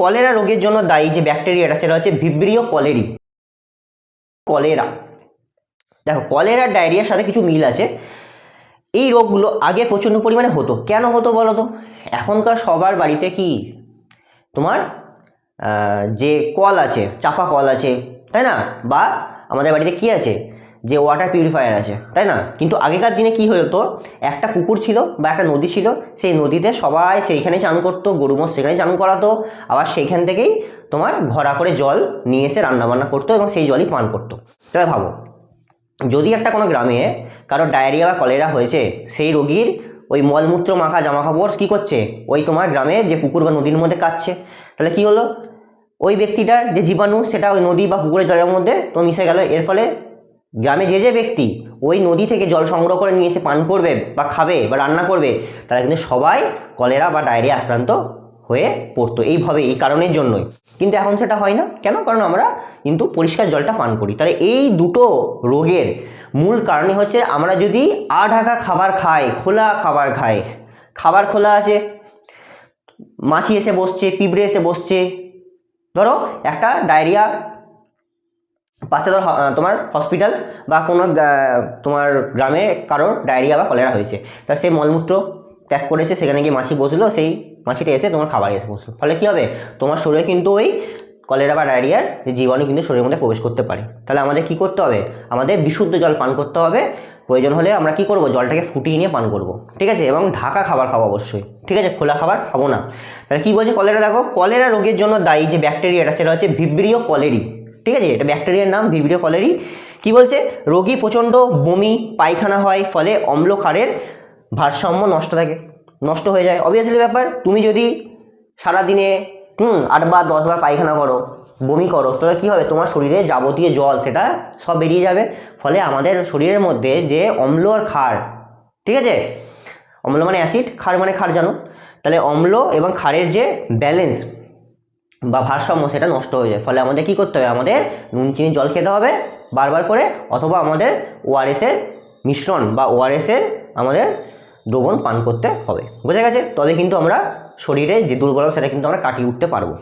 Cholera রোগের জন্য দায়ী যে ব্যাকটেরিয়াটা, সেটা হচ্ছে ভিব্রিও কলেরি। কলেরা। দেখো, কলেরা, ডায়রিয়ার সাথে কিছু মিল আছে। এই রোগগুলো আগে প্রচণ্ড পরিমাণে হতো। কেন হতো বলো তো? এখনকার সবার বাড়িতে কি? তোমার যে কল আছে, চাপা কল আছে, তাই না? বা আমাদের বাড়িতে কি আছে? যে ওয়াটার পিউরিফায়ার আছে, তাই না? কিন্তু আগেকার দিনে কি হতো? একটা পুকুর ছিল বা একটা নদী ছিল, সেই নদীতে সবাই সেইখানে চান করতো, গরু মোষ সেখানে চান করাতো। আবার সেইখান থেকেই তোমার ঘরা করে জল নিয়ে এসে রান্নাবান্না করতো এবং সেই জলই পান করতো। তাহলে ভাবো, যদি একটা কোনো গ্রামে কারও ডায়রিয়া বা কলেরা হয়েছে, সেই রোগীর ওই মলমূত্র মাখা জামা কাপড় কী করছে? ওই তোমার গ্রামে যে পুকুর বা নদীর মধ্যে কাটছে তাহলে কি হলো? ওই ব্যক্তিটার যে জীবাণু, সেটা ওই নদী বা পুকুরের জলের মধ্যে তো মিশে গেল। এর ফলে গ্রামে যে যে ব্যক্তি ওই নদী থেকে জল সংগ্রহ করে নিয়ে এসে পান করবে বা খাবে বা রান্না করবে, তারা কিন্তু সবাই কলেরা বা ডায়রিয়া আক্রান্ত হয়ে পড়তো। এইভাবে, এই কারণের জন্যই। কিন্তু এখন সেটা হয় না। কেন? কারণ আমরা কিন্তু পরিষ্কার জলটা পান করি। তাহলে এই দুটো রোগের মূল কারণই হচ্ছে আমরা যদি আ ঢাকা খাবার খাই, খোলা খাবার খাই, খাবার খোলা আছে, মাছি এসে বসছে, পিঁপড়ে এসে বসছে, ধরো একটা ডায়রিয়া পাশে ধর তোমার হসপিটাল বা কোনো তোমার গ্রামে কারোর ডায়রিয়া বা কলেরা হয়েছে। তা সেই মলমূত্র ত্যাগ করেছে, সেখানে গিয়ে মাছি বসল, সেই মাছিটা এসে তোমার খাবারে এসে বসল। ফলে কী হবে? তোমার শরীরে কিন্তু ওই কলেরা বা ডায়রিয়ার জীবাণু কিন্তু শরীরের মধ্যে প্রবেশ করতে পারে। তাহলে আমাদের কি করতে হবে? আমাদের বিশুদ্ধ জল পান করতে হবে। প্রয়োজন হলে আমরা কি করব? জলটাকে ফুটিয়ে নিয়ে পান করব। ঠিক আছে? এবং ঢাকা খাবার খাব অবশ্যই। ঠিক আছে? খোলা খাবার খাব না। তাহলে কী বলছে কলেরা দেখো কলেরা রোগের জন্য দায়ী যে ব্যাকটেরিয়াটা সেটা হচ্ছে ভিব্রিও কলেরি ঠিক আছে? এটা ব্যাকটেরিয়ার নাম ভিব্রিও কলেরি কি বলছে? রোগী প্রচণ্ড বমি, পায়খানা হয়, ফলে অম্ল ক্ষারের ভারসাম্য নষ্ট থাকে, নষ্ট হয়ে যায়। অবভিয়াসলি ব্যাপার, তুমি যদি সারাদিনে, হুম আটবার দশবার পায়খানা করো, বমি করো, তাহলে কী হবে? তোমার শরীরে যাবতীয় জল, সেটা সব বেরিয়ে যাবে। ফলে আমাদের শরীরের মধ্যে যে অম্ল আর ক্ষার, ঠিক আছে? অম্ল মানে অ্যাসিড ক্ষার মানে ক্ষার জানো? তাহলে অম্ল এবং ক্ষারের যে ব্যালেন্স বা ভারসাম্য সেটা নষ্ট হয়ে যায়। ফলে আমাদের কি করতে হবে? আমাদের নুন, চিনি, জল খেতে হবে বারবার করে, অথবা আমাদের ওআরএসের মিশ্রণ বা ওআরএসের আমাদের দ্রবণ পান করতে হবে। বোঝা গেছে? তবে কিন্তু আমরা শরীরে যে দুর্বলতা, সেটা কিন্তু আমরা কাটিয়ে উঠতে পারব।